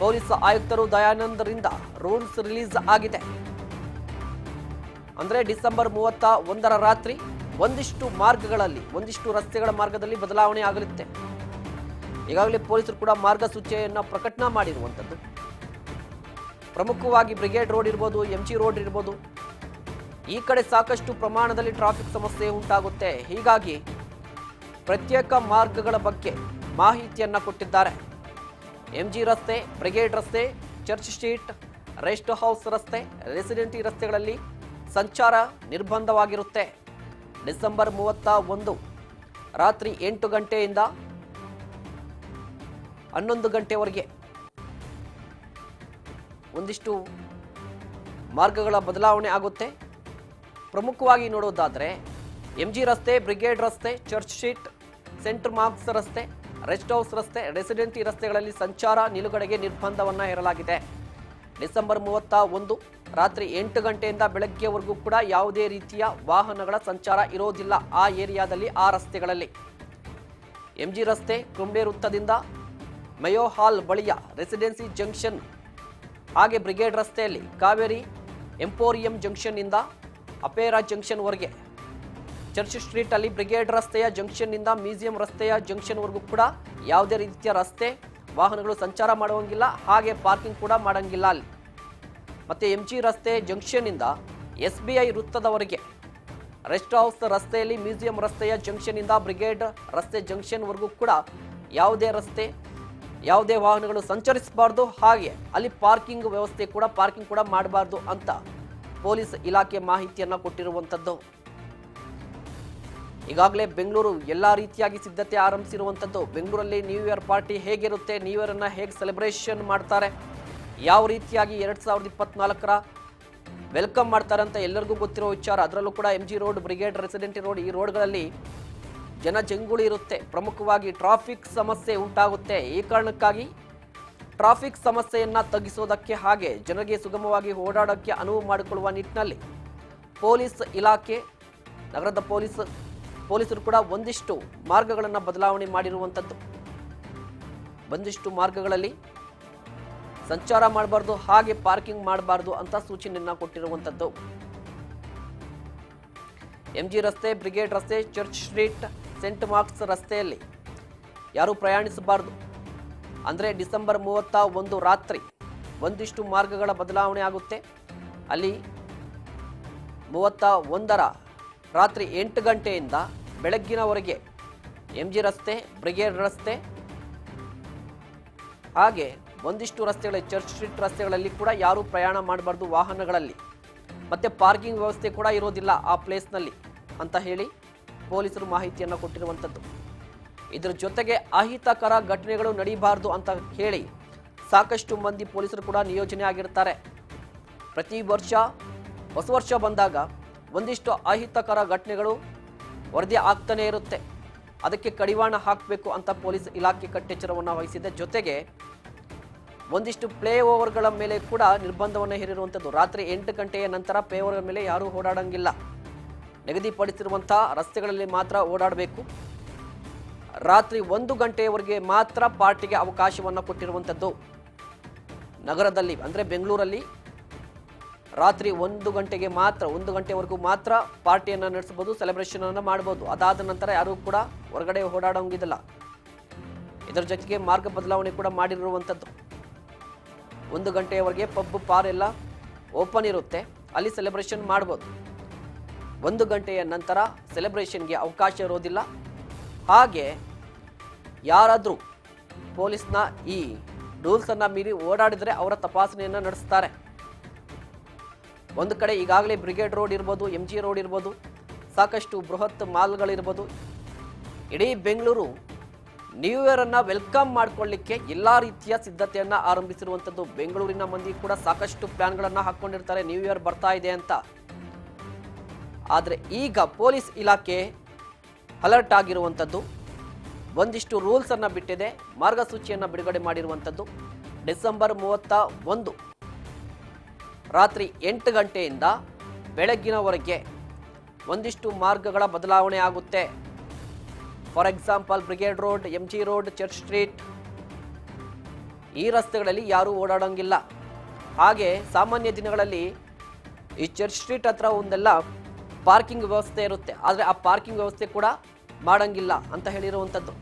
Police ಆಯುಕ್ತರು ದಯಾನಂದರಿಂದ rules release ಆಗಿದೆ. ಅಂದ್ರೆ ಡಿಸೆಂಬರ್ ಮೂವತ್ತ ಒಂದರ ರಾತ್ರಿ ಒಂದಿಷ್ಟು ಮಾರ್ಗಗಳಲ್ಲಿ, ಒಂದಿಷ್ಟು ರಸ್ತೆಗಳ ಮಾರ್ಗದಲ್ಲಿ ಬದಲಾವಣೆ ಆಗಲಿದೆ ಈಗಾಗಲೇ ಪೊಲೀಸರು ಕೂಡ ಮಾರ್ಗಸೂಚಿಯನ್ನು ಪ್ರಕಟಣೆ ಮಾಡಿರುವಂಥದ್ದು ಪ್ರಮುಖವಾಗಿ ಬ್ರಿಗೇಡ್ ರೋಡ್ ಇರ್ಬೋದು ಎಂ ಜಿ ರೋಡ್ ಇರ್ಬೋದು, ಈ ಕಡೆ ಸಾಕಷ್ಟು ಪ್ರಮಾಣದಲ್ಲಿ ಟ್ರಾಫಿಕ್ ಸಮಸ್ಯೆ ಉಂಟಾಗುತ್ತೆ. ಹೀಗಾಗಿ ಪ್ರತ್ಯೇಕ ಮಾರ್ಗಗಳ ಬಗ್ಗೆ ಮಾಹಿತಿಯನ್ನು ಕೊಟ್ಟಿದ್ದಾರೆ. ಎಂ ಜಿ ರಸ್ತೆ, ಬ್ರಿಗೇಡ್ ರಸ್ತೆ, ಚರ್ಚ್ ಸ್ಟ್ರೀಟ್, ರೆಸ್ಟ್ ಹೌಸ್ ರಸ್ತೆ, ರೆಸಿಡೆಂಟಿ ರಸ್ತೆಗಳಲ್ಲಿ ಸಂಚಾರ ನಿರ್ಬಂಧವಾಗಿರುತ್ತೆ. ಡಿಸೆಂಬರ್ ಮೂವತ್ತ ಒಂದು, ರಾತ್ರಿ ಎಂಟು ಗಂಟೆಯಿಂದ ಹನ್ನೊಂದು ಗಂಟೆವರೆಗೆ. ಒಂದಿಷ್ಟು ಮಾರ್ಗಗಳ ಬದಲಾವಣೆ ಆಗುತ್ತೆ. ಪ್ರಮುಖವಾಗಿ ನೋಡೋದಾದರೆ ಎಂ ಜಿ ರಸ್ತೆ, ಬ್ರಿಗೇಡ್ ರಸ್ತೆ, ಚರ್ಚ್ ಸ್ಟ್ರೀಟ್ ಸೆಂಟ್ರ್ ಮಾರ್ಕ್ಸ್ ರಸ್ತೆ ರೆಸ್ಟ್ ಹೌಸ್ ರಸ್ತೆ, ರೆಸಿಡೆನ್ಸಿ ರಸ್ತೆಗಳಲ್ಲಿ ಸಂಚಾರ ನಿಲುಗಡೆಗೆ ನಿರ್ಬಂಧವನ್ನು ಹೇರಲಾಗಿದೆ. ಡಿಸೆಂಬರ್ ಮೂವತ್ತ ಒಂದು, ರಾತ್ರಿ ಎಂಟು ಗಂಟೆಯಿಂದ ಬೆಳಗ್ಗೆವರೆಗೂ ಕೂಡ ಯಾವುದೇ ರೀತಿಯ ವಾಹನಗಳ ಸಂಚಾರ ಇರೋದಿಲ್ಲ ಆ ಏರಿಯಾದಲ್ಲಿ, ಆ ರಸ್ತೆಗಳಲ್ಲಿ. ಎಂ ಜಿ ರಸ್ತೆ, ಕುಂಬೆ ವೃತ್ತದಿಂದ ಮಯೋಹಾಲ್ ಬಳಿಯ ರೆಸಿಡೆನ್ಸಿ ಜಂಕ್ಷನ್, ಹಾಗೆ ಬ್ರಿಗೇಡ್ ರಸ್ತೆಯಲ್ಲಿ ಕಾವೇರಿ ಎಂಪೋರಿಯಂ ಜಂಕ್ಷನ್ನಿಂದ ಅಪೇರಾ ಜಂಕ್ಷನ್ವರೆಗೆ ಚರ್ಚ್ ಸ್ಟ್ರೀಟ್ ಅಲ್ಲಿ ಬ್ರಿಗೇಡ್ ರಸ್ತೆಯ ಜಂಕ್ಷನ್ನಿಂದ ಮ್ಯೂಸಿಯಂ ರಸ್ತೆಯ ಜಂಕ್ಷನ್ ವರೆಗೂ ಕೂಡ ಯಾವುದೇ ರೀತಿಯ ರಸ್ತೆ, ವಾಹನಗಳು ಸಂಚಾರ ಮಾಡುವಂಗಿಲ್ಲ, ಹಾಗೆ ಪಾರ್ಕಿಂಗ್ ಕೂಡ ಮಾಡಂಗಿಲ್ಲ ಅಲ್ಲಿ. ಮತ್ತೆ ಎಂ ಜಿ ರಸ್ತೆ ಜಂಕ್ಷನ್ನಿಂದ ಎಸ್ ಬಿ ಐ ವೃತ್ತದವರೆಗೆ ರೆಸ್ಟ್ ಹೌಸ್ ರಸ್ತೆಯಲ್ಲಿ ಮ್ಯೂಸಿಯಂ ರಸ್ತೆಯ ಜಂಕ್ಷನ್ನಿಂದ ಬ್ರಿಗೇಡ್ ರಸ್ತೆ ಜಂಕ್ಷನ್ ವರೆಗೂ ಕೂಡ ಯಾವುದೇ ರಸ್ತೆ, ಯಾವುದೇ ವಾಹನಗಳು ಸಂಚರಿಸಬಾರ್ದು, ಹಾಗೆ ಅಲ್ಲಿ ಪಾರ್ಕಿಂಗ್ ವ್ಯವಸ್ಥೆ ಕೂಡ ಪಾರ್ಕಿಂಗ್ ಕೂಡ ಮಾಡಬಾರ್ದು ಅಂತ ಪೊಲೀಸ್ ಇಲಾಖೆ ಮಾಹಿತಿಯನ್ನು ಕೊಟ್ಟಿರುವಂಥದ್ದು ಈಗಾಗಲೇ ಬೆಂಗಳೂರು ಎಲ್ಲ ರೀತಿಯಾಗಿ ಸಿದ್ಧತೆ ಆರಂಭಿಸಿರುವಂಥದ್ದು ಬೆಂಗಳೂರಲ್ಲಿ ನ್ಯೂ ಇಯರ್ ಪಾರ್ಟಿ ಹೇಗಿರುತ್ತೆ ನ್ಯೂ ಇಯರನ್ನು ಹೇಗೆ ಸೆಲೆಬ್ರೇಷನ್ ಮಾಡ್ತಾರೆ, ಯಾವ ರೀತಿಯಾಗಿ ಎರಡು ಸಾವಿರದ ಇಪ್ಪತ್ನಾಲ್ಕರ ವೆಲ್ಕಮ್ ಮಾಡ್ತಾರೆ ಅಂತ ಎಲ್ಲರಿಗೂ ಗೊತ್ತಿರೋ ವಿಚಾರ. ಅದರಲ್ಲೂ ಕೂಡ M Road Brigade Residency Road ಈ ರೋಡ್ಗಳಲ್ಲಿ ಜನ ಜಂಗುಳಿ ಇರುತ್ತೆ. ಪ್ರಮುಖವಾಗಿ ಟ್ರಾಫಿಕ್ ಸಮಸ್ಯೆ ಉಂಟಾಗುತ್ತೆ. ಈ ಕಾರಣಕ್ಕಾಗಿ ಟ್ರಾಫಿಕ್ ಸಮಸ್ಯೆಯನ್ನು ತಗ್ಗಿಸೋದಕ್ಕೆ ಹಾಗೆ ಜನರಿಗೆ ಸುಗಮವಾಗಿ ಓಡಾಡೋಕ್ಕೆ ಅನುವು ಮಾಡಿಕೊಳ್ಳುವ ನಿಟ್ಟಿನಲ್ಲಿ ಪೊಲೀಸ್ ಇಲಾಖೆ, ನಗರದ ಪೊಲೀಸ್ ಪೊಲೀಸರು ಕೂಡ ಒಂದಿಷ್ಟು ಮಾರ್ಗಗಳನ್ನು ಬದಲಾವಣೆ ಮಾಡಿರುವಂಥದ್ದು ಒಂದಿಷ್ಟು ಮಾರ್ಗಗಳಲ್ಲಿ ಸಂಚಾರ ಮಾಡಬಾರ್ದು, ಹಾಗೆ ಪಾರ್ಕಿಂಗ್ ಮಾಡಬಾರ್ದು ಅಂತ ಸೂಚನೆಯನ್ನು ಕೊಟ್ಟಿರುವಂಥದ್ದು ಎಂ ಜಿ ರಸ್ತೆ, ಬ್ರಿಗೇಡ್ ರಸ್ತೆ, ಚರ್ಚ್ ಸ್ಟ್ರೀಟ್, ಸೆಂಟ್ ಮಾರ್ಕ್ಸ್ ರಸ್ತೆಯಲ್ಲಿ ಯಾರೂ ಪ್ರಯಾಣಿಸಬಾರ್ದು. ಅಂದರೆ ಡಿಸೆಂಬರ್ ಮೂವತ್ತ ಒಂದು ರಾತ್ರಿ ಒಂದಿಷ್ಟು ಮಾರ್ಗಗಳ ಬದಲಾವಣೆ ಆಗುತ್ತೆ. ಅಲ್ಲಿ ಮೂವತ್ತ ಒಂದರ ರಾತ್ರಿ ಎಂಟು ಗಂಟೆಯಿಂದ ಬೆಳಗ್ಗಿನವರೆಗೆ ಎಂ ಜಿ ರಸ್ತೆ, ಬ್ರಿಗೇಡ್ ರಸ್ತೆ, ಹಾಗೆ ಒಂದಿಷ್ಟು ರಸ್ತೆಗಳಲ್ಲಿ, ಚರ್ಚ್ ಸ್ಟ್ರೀಟ್ ರಸ್ತೆಗಳಲ್ಲಿ ಕೂಡ ಯಾರೂ ಪ್ರಯಾಣ ಮಾಡಬಾರ್ದು ವಾಹನಗಳಲ್ಲಿ. ಮತ್ತು ಪಾರ್ಕಿಂಗ್ ವ್ಯವಸ್ಥೆ ಕೂಡ ಇರೋದಿಲ್ಲ ಆ ಪ್ಲೇಸ್ನಲ್ಲಿ ಅಂತ ಹೇಳಿ ಪೊಲೀಸರು ಮಾಹಿತಿಯನ್ನು ಕೊಟ್ಟಿರುವಂಥದ್ದು. ಇದರ ಜೊತೆಗೆ ಅಹಿತಕರ ಘಟನೆಗಳು ನಡೀಬಾರ್ದು ಅಂತ ಹೇಳಿ ಸಾಕಷ್ಟು ಮಂದಿ ಪೊಲೀಸರು ಕೂಡ ನಿಯೋಜನೆ ಆಗಿರ್ತಾರೆ. ಪ್ರತಿ ವರ್ಷ, ಹೊಸ ವರ್ಷ ಬಂದಾಗ ಒಂದಿಷ್ಟು ಅಹಿತಕರ ಘಟನೆಗಳು ವರದಿ ಆಗ್ತಾನೆ ಇರುತ್ತೆ. ಅದಕ್ಕೆ ಕಡಿವಾಣ ಹಾಕಬೇಕು ಅಂತ ಪೊಲೀಸ್ ಇಲಾಖೆ ಕಟ್ಟೆಚ್ಚರವನ್ನು ವಹಿಸಿದೆ. ಜೊತೆಗೆ ಒಂದಿಷ್ಟು ಪ್ಲೇ ಓವರ್ಗಳ ಮೇಲೆ ಕೂಡ ನಿರ್ಬಂಧವನ್ನು ಹೇರಿರುವಂಥದ್ದು. ರಾತ್ರಿ ಎಂಟು ಗಂಟೆಯ ನಂತರ ಪ್ಲೇ ಓವರ್ ಮೇಲೆ ಯಾರೂ ಓಡಾಡಂಗಿಲ್ಲ. ನಿಗದಿಪಡಿಸಿರುವಂಥ ರಸ್ತೆಗಳಲ್ಲಿ ಮಾತ್ರ ಓಡಾಡಬೇಕು. ರಾತ್ರಿ ಒಂದು ಗಂಟೆಯವರೆಗೆ ಮಾತ್ರ ಪಾರ್ಟಿಗೆ ಅವಕಾಶವನ್ನು ಕೊಟ್ಟಿರುವಂಥದ್ದು. ನಗರದಲ್ಲಿ, ಅಂದರೆ ಬೆಂಗಳೂರಲ್ಲಿ ರಾತ್ರಿ ಒಂದು ಗಂಟೆಗೆ ಮಾತ್ರ, ಒಂದು ಗಂಟೆವರೆಗೂ ಮಾತ್ರ ಪಾರ್ಟಿಯನ್ನು ನಡೆಸಬಹುದು ಸೆಲೆಬ್ರೇಷನ್ ಅನ್ನು ಮಾಡಬಹುದು. ಅದಾದ ನಂತರ ಯಾರೂ ಕೂಡ ಹೊರಗಡೆ ಓಡಾಡೋಂಗಿದಿಲ್ಲ. ಇದರ ಜೊತೆಗೆ ಮಾರ್ಗ ಬದಲಾವಣೆ ಕೂಡ ಮಾಡಿರುವಂಥದ್ದು ಒಂದು ಗಂಟೆಯವರೆಗೆ ಪಬ್ ಪಾರ್ ಎಲ್ಲ ಓಪನ್ ಇರುತ್ತೆ. ಅಲ್ಲಿ ಸೆಲೆಬ್ರೇಷನ್ ಮಾಡ್ಬೋದು. ಒಂದು ಗಂಟೆಯ ನಂತರ ಸೆಲೆಬ್ರೇಷನ್ಗೆ ಅವಕಾಶ ಇರೋದಿಲ್ಲ. ಹಾಗೆ ಯಾರಾದರೂ ಪೊಲೀಸ್ನ ಈ ರೂಲ್ಸನ್ನು ಮೀರಿ ಓಡಾಡಿದರೆ ಅವರ ತಪಾಸಣೆಯನ್ನು ನಡೆಸ್ತಾರೆ. ಒಂದು ಕಡೆ ಈಗಾಗಲೇ ಬ್ರಿಗೇಡ್ ರೋಡ್ ಇರ್ಬೋದು ಎಂ ಜಿ ರೋಡ್ ಇರ್ಬೋದು, ಸಾಕಷ್ಟು ಬೃಹತ್ ಮಾಲ್ಗಳಿರ್ಬೋದು. ಇಡೀ ಬೆಂಗಳೂರು ನ್ಯೂ ಇಯರನ್ನು ವೆಲ್ಕಮ್ ಮಾಡ್ಕೊಳ್ಳಿಕ್ಕೆ ಎಲ್ಲ ರೀತಿಯ ಸಿದ್ಧತೆಯನ್ನು ಆರಂಭಿಸಿರುವಂಥದ್ದು ಬೆಂಗಳೂರಿನ ಮಂದಿ ಕೂಡ ಸಾಕಷ್ಟು ಪ್ಲಾನ್ಗಳನ್ನು ಹಾಕ್ಕೊಂಡಿರ್ತಾರೆ. ನ್ಯೂ ಇಯರ್ ಬರ್ತಾ ಇದೆ ಅಂತ. ಆದರೆ ಈಗ ಪೊಲೀಸ್ ಇಲಾಖೆ ಅಲರ್ಟ್ ಆಗಿರುವಂಥದ್ದು ಒಂದಿಷ್ಟು ರೂಲ್ಸನ್ನು ಬಿಟ್ಟಿದೆ. ಮಾರ್ಗಸೂಚಿಯನ್ನು ಬಿಡುಗಡೆ ಮಾಡಿರುವಂಥದ್ದು ಡಿಸೆಂಬರ್ ಮೂವತ್ತ ಒಂದು. ರಾತ್ರಿ ಎಂಟು ಗಂಟೆಯಿಂದ ಬೆಳಗ್ಗಿನವರೆಗೆ ಒಂದಿಷ್ಟು ಮಾರ್ಗಗಳ ಬದಲಾವಣೆ ಆಗುತ್ತೆ. For example Brigade Road M G Road Church Street ಈ ರಸ್ತೆಗಳಲ್ಲಿ ಯಾರೂ ಓಡಾಡೋಂಗಿಲ್ಲ. ಹಾಗೆ ಸಾಮಾನ್ಯ ದಿನಗಳಲ್ಲಿ ಈ ಚರ್ಚ್ ಸ್ಟ್ರೀಟ್ ಹತ್ರ ಒಂದೆಲ್ಲ ಪಾರ್ಕಿಂಗ್ ವ್ಯವಸ್ಥೆ ಇರುತ್ತೆ. ಆದರೆ ಆ ಪಾರ್ಕಿಂಗ್ ವ್ಯವಸ್ಥೆ ಕೂಡ ಮಾಡೋಂಗಿಲ್ಲ ಅಂತ ಹೇಳಿರುವಂಥದ್ದು.